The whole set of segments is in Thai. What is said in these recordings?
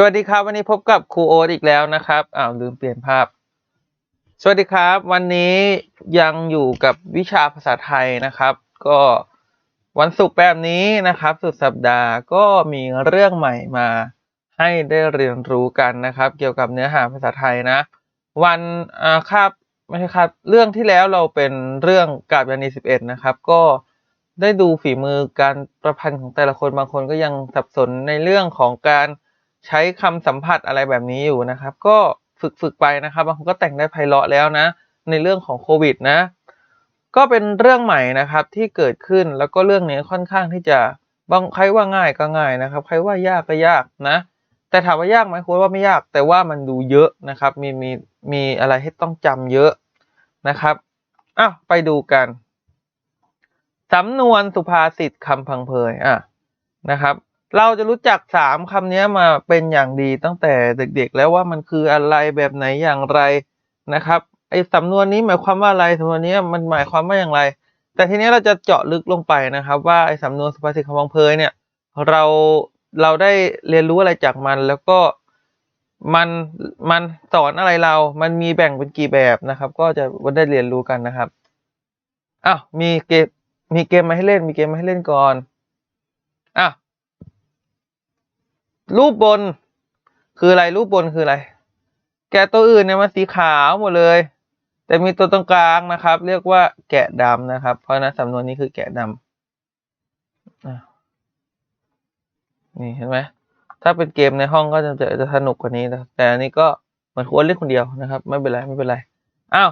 สวัสดีครับ วันนี้พบกับครูโอ๊ตอีกแล้วนะครับอ้าวลืมเปลี่ยนภาพ สวัสดีครับ วันนี้ยังอยู่กับวิชาภาษาไทยนะครับ ก็วันศุกร์แบบนี้นะครับ สุดสัปดาห์ก็มีเรื่องใหม่มาให้ได้เรียนรู้กันนะครับ เกี่ยวกับเนื้อหาภาษาไทยนะ วันอ่าคาบไม่ใช่ครับเรื่องที่แล้วเราเป็นเรื่องกาบยานีสิบเอ็ดนะครับ ก็ได้ดูฝีมือการประพันธ์ของแต่ละคนบางคนก็ยังสับสนในเรื่องของการ ใช้คำสัมผัสอะไรแบบนี้อยู่นะครับ ก็ฝึกฝึกไปนะครับบางคนก็แต่งได้ไพเราะแล้วนะ ในเรื่องของโควิดนะ ก็เป็นเรื่องใหม่นะครับที่เกิดขึ้นแล้วก็เรื่องนี้ค่อนข้างที่จะบางใครว่าง่ายก็ง่ายนะครับ ใครว่ายากก็ยากนะ แต่ถามว่ายากไหมคุณว่าไม่ยาก แต่ว่ามันดูเยอะนะครับ มีมีมีอะไรให้ต้องจำเยอะนะครับอ้าวไปดูกันสำนวนสุภาษิตคำพังเพยอะนะครับ เราจะรู้จักสามคำนี้มาเป็นอย่างดีตั้งแต่เด็กๆ แล้วว่ามันคืออะไรแบบไหนอย่างไรนะครับไอ้สำนวนนี้หมายความว่าอะไรสำนวนนี้มันหมายความว่าอย่างไร แต่ทีนี้เราจะเจาะลึกลงไปนะครับ ว่าไอ้สำนวนสุภาษิตคำพังเพยเนี่ย เราเราได้เรียนรู้อะไรจากมันแล้วก็มันมันสอนอะไรเรา มันมีแบ่งเป็นกี่แบบนะครับ ก็จะได้เรียนรู้กันนะครับอ้าวมีเกมมีเกมมาให้เล่น มีเกมมาให้เล่นก่อนอะ รูปบน คืออะไรรูปบนคืออะไร แกะตัวอื่นเนี่ยมันสีขาวหมดเลย แต่มีตัวตรงกลางนะครับ เรียกว่าแกะดำนะครับ เพราะฉะนั้นสำนวนนี้คือแกะดำนี่เห็นไหมถ้าเป็นเกมในห้องก็จะจะสนุกกว่านี้นะแต่อันนี้ก็เหมือนควรเล่นคนเดียวนะครับ ไม่เป็นไรไม่เป็นไรอ้าว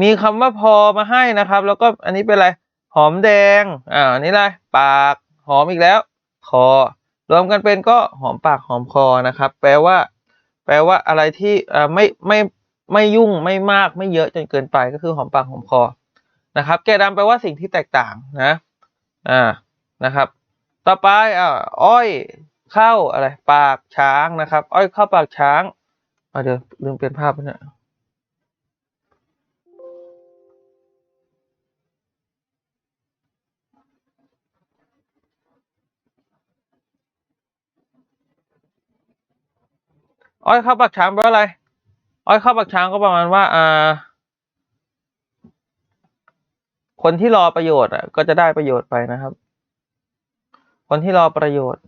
มีคำว่าพอมาให้นะครับ แล้วก็อันนี้เป็นอะไร หอมแดงอ่าอันนี้อะไรปาก หอมอีกแล้ว คอ รวมกันเป็นก็หอมปากหอมคอนะครับ แปลว่า แปลว่าอะไรที่อ่ไม่ไม่ไม่ยุ่งไม่มากไม่เยอะจนเกินไปก็คือหอมปากหอมคอนะครับ แกะดำแปลว่าสิ่งที่แตกต่างนะอ่านะครับ ต่อไปอ่าอ้อยเข้าอะไร ปากช้างนะครับ อ้อยเข้าปากช้างเาเดี๋ยวลืมเปลี่ยนภาพไปเนี่ย อ้อยเข้าปากช้างแปลว่าอะไร อ้อยเข้าปากช้างก็ประมาณว่าอ่าคนที่รอประโยชน์อะ ก็จะได้ประโยชน์ไปนะครับ คนที่รอประโยชน์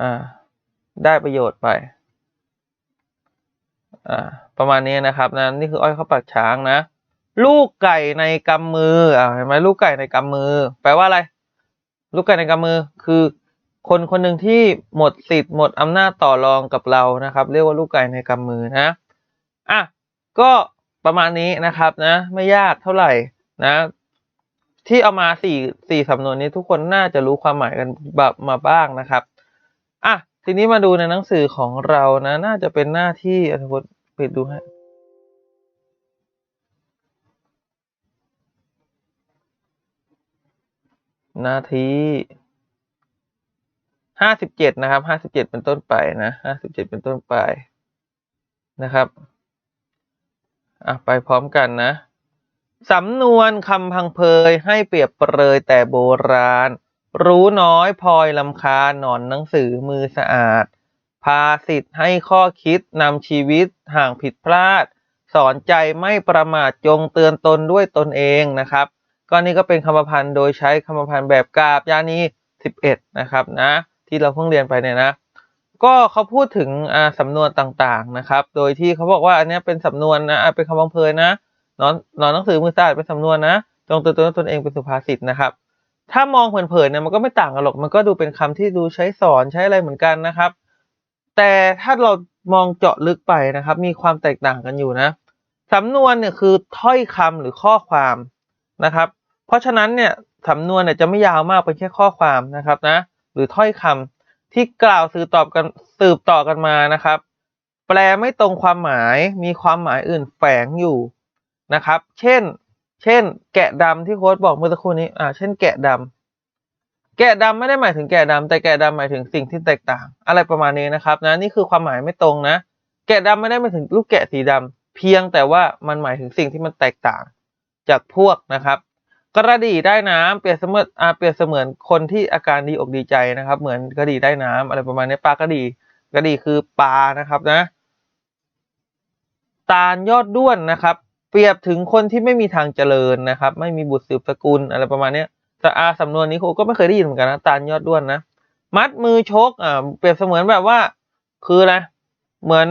อ่า ได้ประโยชน์ไป อ่า ประมาณนี้นะครับนะนี่คืออ้อยเข้าปากช้างนะ ลูกไก่ในกำมืออ่าเห็นไหมลูกไก่ในกำมือ แปลว่าอะไร ลูกไก่ในกำมือ คือ คนคนหนึ่งที่หมดสิทธิ์หมดอำนาจต่อรองกับเรานะครับ เรียกว่าลูกไก่ในกำมือนะอะก็ประมาณนี้นะครับนะ ไม่ยากเท่าไหร่นะ ที่เอามาสี่สี่สำนวนนี้ทุกคนน่าจะรู้ความหมายกันแบบมาบ้างนะครับอะทีนี้มาดูในหนังสือของเรานะ น่าจะเป็นหน้าที่อธิบดปิดดูฮะหน้าที่ ห้าสิบเจ็ดนะครับห้าสิบเจ็ดเป็นต้นไปนะห้าสิบเจ็ดเป็นต้นไปนะครับอะไปพร้อมกันนะสำนวนคำพังเพยให้เปรียบเปรยแต่โบราณ รู้น้อยพลอยลำคาหนอนหนังสือมือสะอาด พาสิทธิ์ให้ข้อคิดนำชีวิตห่างผิดพลาด สอนใจไม่ประมาทจงเตือนตนด้วยตนเองนะครับ ก็นี่ก็เป็นคำพันธ์โดยใช้คำพันธ์แบบกาบยานี11 นะครับนะ ที่เราเพิ่งเรียนไปเนี่ยนะ ก็เขาพูดถึงอ่าสำนวนต่างๆนะครับ โดยที่เขาบอกว่าอันนี้เป็นสำนวนนะเป็นคำพังเพยนะนอนนอนหนังสือมือสะอาดเป็นสำนวนนะจงตือนตนด้วยตนเองเป็นสุภาษิตนะครับ ถ้ามองเผินๆเนี่ยมันก็ไม่ต่างกันหรอกมันก็ดูเป็นคำที่ดูใช้สอนใช้อะไรเหมือนกันนะครับ แต่ถ้าเรามองเจาะลึกไปนะครับ มีความแตกต่างกันอยู่นะสำนวนเนี่ยคือถ้อยคำหรือข้อความนะครับ เพราะฉะนั้นเนี่ยสำนวนเนี่ยจะไม่ยาวมากเป็นแค่ข้อความนะครับนะ หรือถ้อยคำที่กล่าวสืบตอบกันสืบต่อกันมานะครับ แปลไม่ตรงความหมายมีความหมายอื่นแฝงอยู่นะครับ เช่น เช่น แกะดำที่โค้ดบอกเมื่อสักครู่นี้อ่าเช่น แกะดำแกะดำไม่ได้หมายถึงแกะดำแต่แกะดำหมายถึงสิ่งที่แตกต่าง อะไรประมาณนี้นะครับนะนี่คือความหมายไม่ตรงนะ แกะดำไม่ได้หมายถึงลูกแกะสีดำเพียงแต่ว่ามันหมายถึงสิ่งที่มันแตกต่างจากพวกนะครับ กระดี่ได้น้ำเปรียบเสมือนอาเปรียบเสมือนคนที่อาการดีอกดีใจนะครับ เหมือนกระดี่ได้น้ำอะไรประมาณนี้ปลากระดี่กระดี่คือปลานะครับนะ ตาลยอดด้วนนะครับ เปรียบถึงคนที่ไม่มีทางเจริญนะครับ ไม่มีบุตรสืบสกุลอะไรประมาณนี้แต่อาสำนวนนี้ครูก็ไม่เคยได้ยินเหมือนกันนะตาลยอดด้วนนะ มัดมือชกอ่าเปรียบเสมือนแบบว่า คืออะไรเหมือน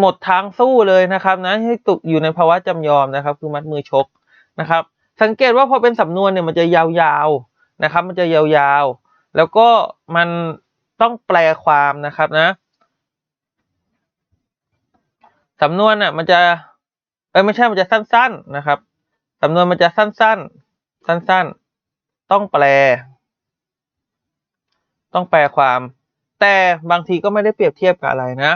หมดทางสู้เลยนะครับนะให้ตกอยู่ในภาวะจำยอมนะครับ คือมัดมือชกนะครับ สังเกตว่าพอเป็นสำนวนเนี่ยมันจะยาวๆนะครับ มันจะยาวๆ แล้วก็มันต้องแปลความนะครับนะสำนวนอะมันจะเออไม่ใช่มันจะสั้น ๆนะครับสำนวนมันจะสั้นๆ สั้นๆ ต้องแปล ต้องแปลความ แต่บางทีก็ไม่ได้เปรียบเทียบกับอะไรนะ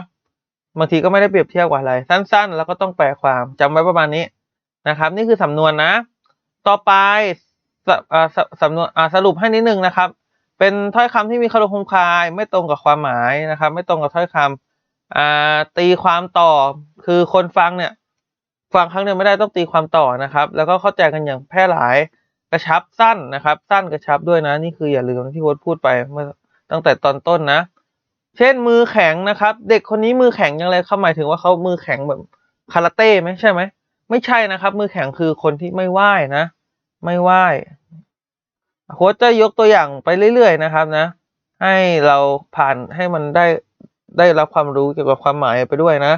บางทีก็ไม่ได้เปรียบเทียบกับอะไร สั้น ๆ แล้วก็ต้องแปลความจำไว้ประมาณนี้นะครับ นี่คือสำนวนนะ ต่อไปสสสำนวนสรุปให้นิดนึงนะครับ เป็นถ้อยคำที่มีคำลงคมคาย ไม่ตรงกับความหมายนะครับ ไม่ตรงกับถ้อยคำอ่าตีความต่อคือคนฟังเนี่ยฟังครั้งเดียวไม่ได้ต้องตีความต่อนะครับ แล้วก็เข้าใจกันอย่างแพร่หลายกระชับสั้นนะครับ สั้นกระชับด้วยนะนี่คืออย่าลืมที่โค้ดพูดไปเมื่อตั้งแต่ตอนต้นนะ เช่นมือแข็งนะครับ เด็กคนนี้มือแข็งยังไงเขาหมายถึงว่าเขามือแข็งแบบคาราเต้ไหมใช่ไหมไม่ใช่นะครับ มือแข็งคือคนที่ไม่ไหว้นะ ไม่ไหว้โค้ชจะยกตัวอย่างไปเรื่อยๆนะครับนะ ให้เราผ่านให้มันได้ได้รับความรู้เกี่ยวกับความหมายไปด้วยนะ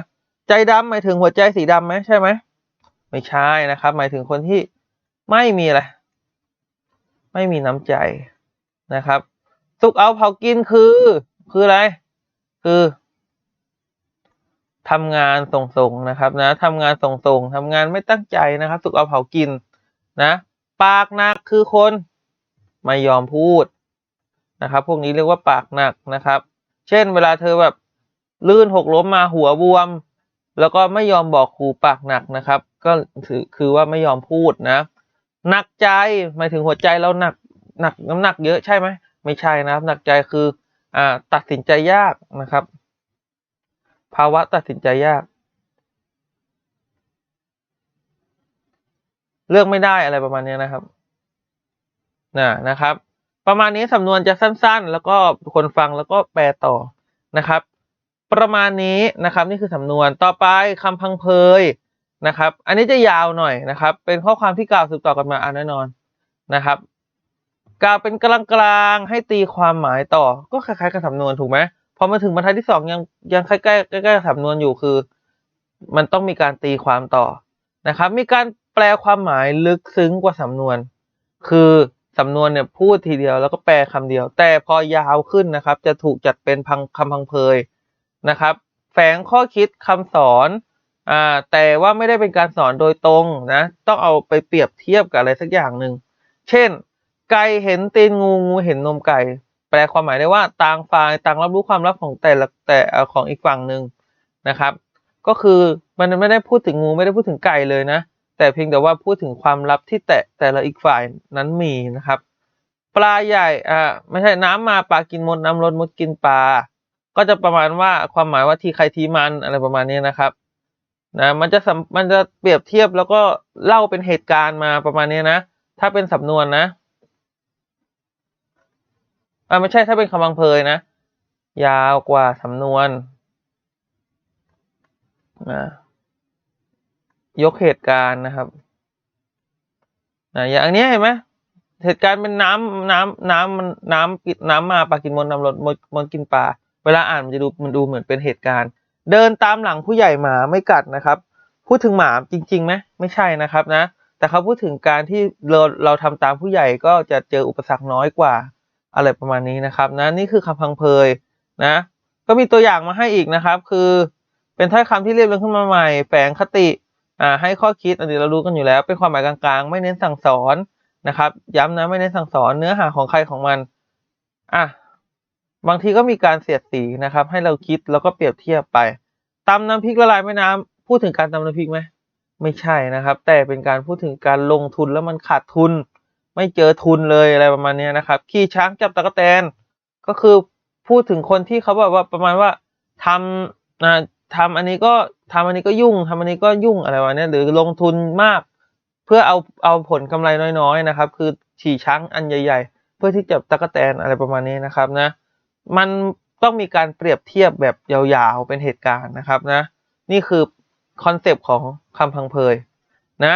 ใจดำหมายถึงหัวใจสีดำไหมใช่ไหมไม่ใช่นะครับ หมายถึงคนที่ไม่มีอะไรไม่มีน้ำใจนะครับสุกเอาเผากินคือ คืออะไร คือทำงานส่งๆนะครับนะทำงานส่งๆทำงานไม่ตั้งใจนะครับสุกเอาเผากินนะ ปากหนักคือคนไม่ยอมพูดนะครับ พวกนี้เรียกว่าปากหนักนะครับ เช่นเวลาเธอแบบลื่นหกล้มมาหัวบวม แล้วก็ไม่ยอมบอกครูปากหนักนะครับ ก็คือคือว่าไม่ยอมพูดนะหนักใจหมายถึงหัวใจเราหนักหนักน้ำหนักเยอะใช่ไหมไม่ใช่นะครับหนักใจคืออ่าตัดสินใจยากนะครับ ภาวะตัดสินใจยาก เลือกไม่ได้อะไรประมาณนี้นะครับนะนะครับ ประมาณนี้สำนวนจะสั้นๆ แล้วก็คนฟังแล้วก็แปลต่อนะครับ ประมาณนี้นะครับ นี่คือสำนวนต่อไปคำพังเพยนะครับ อันนี้จะยาวหน่อยนะครับ เป็นข้อความที่กล่าวสืบต่อกันมาอันแน่นอนนะครับกล่าวเป็นกลางๆให้ตีความหมายต่อ ก็คล้ายๆกับสำนวนถูกไหมพอมาถึงบรรทัดที่สองยังยังใกล้ๆใกล้ๆสำนวนอยู่คือ มันต้องมีการตีความต่อนะครับ มีการ แปลความหมายลึกซึ้งกว่าสำนวน คือสำนวนเนี่ยพูดทีเดียวแล้วก็แปลคำเดียว แต่พอยาวขึ้นนะครับ จะถูกจัดเป็นพังคำพังเพยนะครับ แฝงข้อคิดคำสอนอ่าแต่ว่าไม่ได้เป็นการสอนโดยตรงนะ ต้องเอาไปเปรียบเทียบกับอะไรสักอย่างหนึ่งเช่น ไก่เห็นตีนงูงูเห็นนมไก่ แปลความหมายได้ว่าต่างฝ่ายต่างรับรู้ความลับของแต่ละแต่ของอีกฝั่งหนึ่งนะครับ ก็คือมันไม่ได้พูดถึงงูไม่ได้พูดถึงไก่เลยนะ แต่เพียงแต่ว่าพูดถึงความลับที่แต่แต่ละอีกฝ่ายนั้นมีนะครับ ปลาใหญ่อ่าไม่ใช่น้ำมาปลากินมดน้ำลดมดกินปลา ก็จะประมาณว่าความหมายว่าทีใครทีมันอะไรประมาณนี้นะครับนะมันจะมันจะเปรียบเทียบแล้วก็เล่าเป็นเหตุการณ์มาประมาณนี้นะ ถ้าเป็นสำนวนนะอ่าไม่ใช่ถ้าเป็นคำบังเพยนะ ยาวกว่าสำนวนนะ ยกเหตุการณ์นะครับนะอย่างนี้เห็นไหมเหตุการณ์เป็นน้ำน้ำน้ำมันน้ำกินน้ำมาปลากินมดน้ำรดมดมดกินปลาเวลาอ่านมันจะดูมันดูเหมือนเป็นเหตุการณ์ เดินตามหลังผู้ใหญ่หมาไม่กัดนะครับ พูดถึงหมาจริงๆไหมไม่ใช่นะครับนะ แต่เขาพูดถึงการที่เราเราทำตามผู้ใหญ่ก็จะเจออุปสรรคน้อยกว่า อะไรประมาณนี้นะครับนะนี่คือคำพังเพยนะ ก็มีตัวอย่างมาให้อีกนะครับ คือเป็นถ้อยคำที่เรียบเรียงขึ้นมาใหม่ แฝงคติ อ่าให้ข้อคิดอันนี้เรารู้กันอยู่แล้ว เป็นความหมายกลางๆ ไม่เน้นสั่งสอนนะครับ ย้ำนะไม่เน้นสั่งสอนเนื้อหาของใครของมันอะบางทีก็มีการเสียดสีนะครับ ให้เราคิดแล้วก็เปรียบเทียบไปตำน้ำพริกละลายแม่น้ำพูดถึงการตำน้ำพริกไหมไม่ใช่นะครับ แต่เป็นการพูดถึงการลงทุนแล้วมันขาดทุน ไม่เจอทุนเลยอะไรประมาณนี้นะครับขี่ช้างจับตะกแตนก็คือพูดถึงคนที่เขาแบบว่าประมาณว่าทำนะ ทำอันนี้ก็ทำอันนี้ก็ยุ่งทำอันนี้ก็ยุ่งอะไรวะเนี่ยหรือลงทุนมาก เพื่อเอาเอาผลกำไรน้อยๆนะครับ คือฉี่ช้างอันใหญ่ ๆ เพื่อที่จะตะกแตนอะไรประมาณนี้นะครับนะ มันต้องมีการเปรียบเทียบแบบยาวๆเป็นเหตุการณ์นะครับนะ นี่คือคอนเซปต์ของคำพังเพยนะ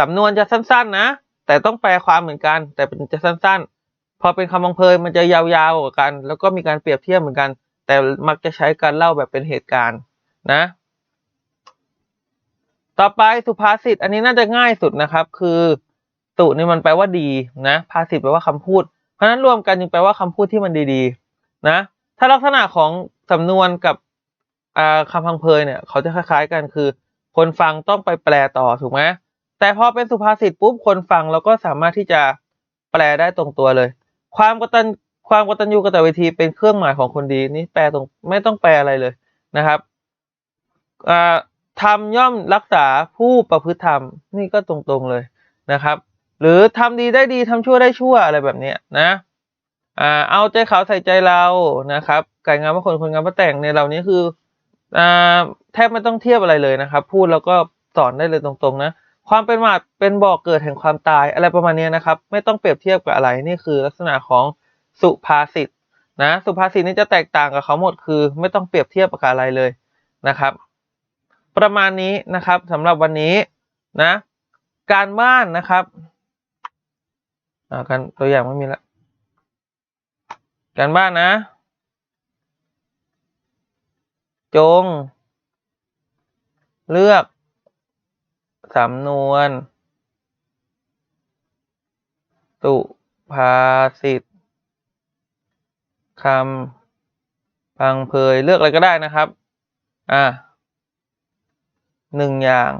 สำนวนจะสั้นๆนะ แต่ต้องแปลความเหมือนกัน แต่เป็นจะสั้นๆ พอเป็นคำพังเพยมันจะยาวๆกว่ากัน แล้วก็มีการเปรียบเทียบเหมือนกัน แต่มักจะใช้การเล่าแบบเป็นเหตุการณ์นะ ต่อไปสุภาษิตอันนี้น่าจะง่ายสุดนะครับ คือตุนี่มันแปลว่าดีนะภาษิตแปลว่าคำพูด เพราะนั้นรวมกันจึงแปลว่าคำพูดที่มันดีๆ นะ ถ้าลักษณะของสำนวนกับคำพังเพยเนี่ยเขาจะคล้ายๆกันคือ คนฟังต้องไปแปลต่อถูกไหมแต่พอเป็นสุภาษิตปุ๊บคนฟังเราก็สามารถที่จะแปลได้ตรงตัวเลย ความกตัญ ความกตัญญูกตเวทีเป็นเครื่องหมายของคนดีนี่แปลตรงไม่ต้องแปลอะไรเลยนะครับทำย่อมรักษาผู้ประพฤติธรรมนี่ก็ตรงๆเลยนะครับ หรือทำดีได้ดีทำชั่วได้ชั่วอะไรแบบนี้นะเอาใจเขาใส่ใจเรานะครับไก่งามพระคนคนงามพระแต่งในเหล่านี้คืออแทบไม่ต้องเทียบอะไรเลยนะครับ พูดแล้วก็สอนได้เลยตรงๆนะความเป็นหมาดเป็นบ่อกเกิดแห่งความตายอะไรประมาณนี้นะครับ ไม่ต้องเปรียบเทียบกับอะไรนี่คือลักษณะของ สุภาษิตนะสุภาษิตนี้จะแตกต่างกับเขาหมดคือ ไม่ต้องเปรียบเทียบกับอะไรเลยนะครับ ประมาณนี้นะครับสำหรับวันนี้นะ การบ้านนะครับการตัวอย่างไม่มีละการบ้านนะ จง เลือกสำนวนตุภาษิต คำพังเพยเลือกอะไรก็ได้นะครับ อ่าหนึ่งอย่าง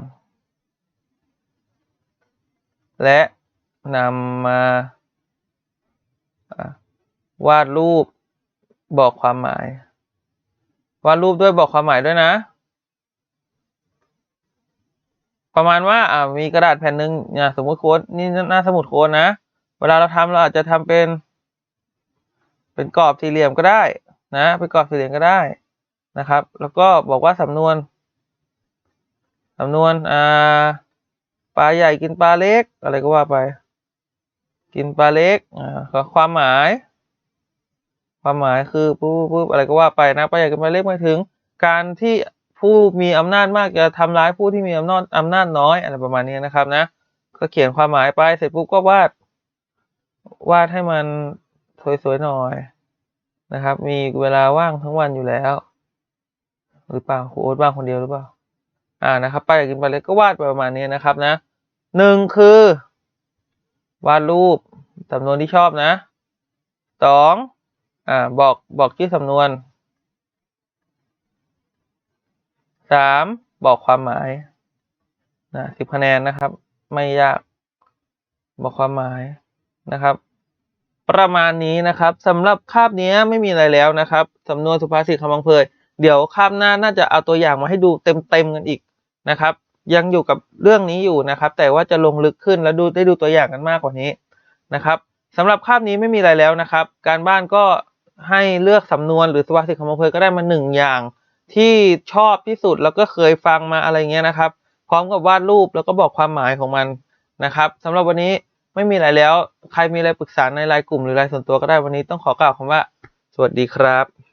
และนำมาวาดรูปบอกความหมาย วาดรูปด้วยบอกความหมายด้วยนะ ประมาณว่าอ่ามีกระดาษแผ่นหนึ่งเนี่ยสมมติโค้ดนี่หน้าสมุดโค้ดนะ เวลาเราทำเราอาจจะทำเป็น เป็นกรอบสี่เหลี่ยมก็ได้นะเป็นกรอบสี่เหลี่ยมก็ได้นะครับ แล้วก็บอกว่าสำนวนสำนวนอ่าปลาใหญ่กินปลาเล็ก อะไรก็ว่าไป กินปลาเล็กอ่าความหมาย ความหมายคือปุ๊บปุ๊บปุ๊บอะไรก็ว่าไปนะปลาใหญ่กินปลาเล็กหมายถึง การที่ผู้มีอำนาจมากจะทำร้ายผู้ที่มีอำนาจอำนาจน้อยอะไรประมาณนี้นะครับนะ ก็เขียนความหมายไปเสร็จปุ๊บก็วาดวาดให้มัน สวยๆหน่อยนะครับ มีเวลาว่างทั้งวันอยู่แล้ว หรือเปล่าโอ๊ตว่างคนเดียวหรือเปล่า อ่านะครับ ไปอยากกินปลาเล็กก็วาดไปประมาณนี้นะครับนะหนึ่งคือ วาดรูปสำนวนที่ชอบนะสองอ่าบอกบอกชื่อสำนวนสามบอกความหมายนะสิบคะแนนนะครับ ไม่ยากบอกความหมายนะครับ ประมาณนี้นะครับสำหรับคาบนี้ไม่มีอะไรแล้วนะครับสำนวนสุภาษิตคำบังเพยเดี๋ยวคาบหน้าน่าจะเอาตัวอย่างมาให้ดูเต็มๆกันอีกนะครับ ยังอยู่กับเรื่องนี้อยู่นะครับ แต่ว่าจะลงลึกขึ้นแล้วดูได้ดูตัวอย่างกันมากกว่านี้นะครับสำหรับคาบนี้ไม่มีอะไรแล้วนะครับ การบ้านก็ให้เลือกสำนวนหรือสุภาษิตคำบังเพยก็ได้มาหนึ่งอย่าง ที่ชอบที่สุดแล้วก็เคยฟังมาอะไรเงี้ยนะครับ พร้อมกับวาดรูปแล้วก็บอกความหมายของมันนะครับสำหรับวันนี้ ไม่มีอะไรแล้ว ใครมีอะไรปรึกษาในไลน์กลุ่มหรือไลน์ส่วนตัวก็ได้วันนี้ต้องขอกล่าวคำว่า สวัสดีครับ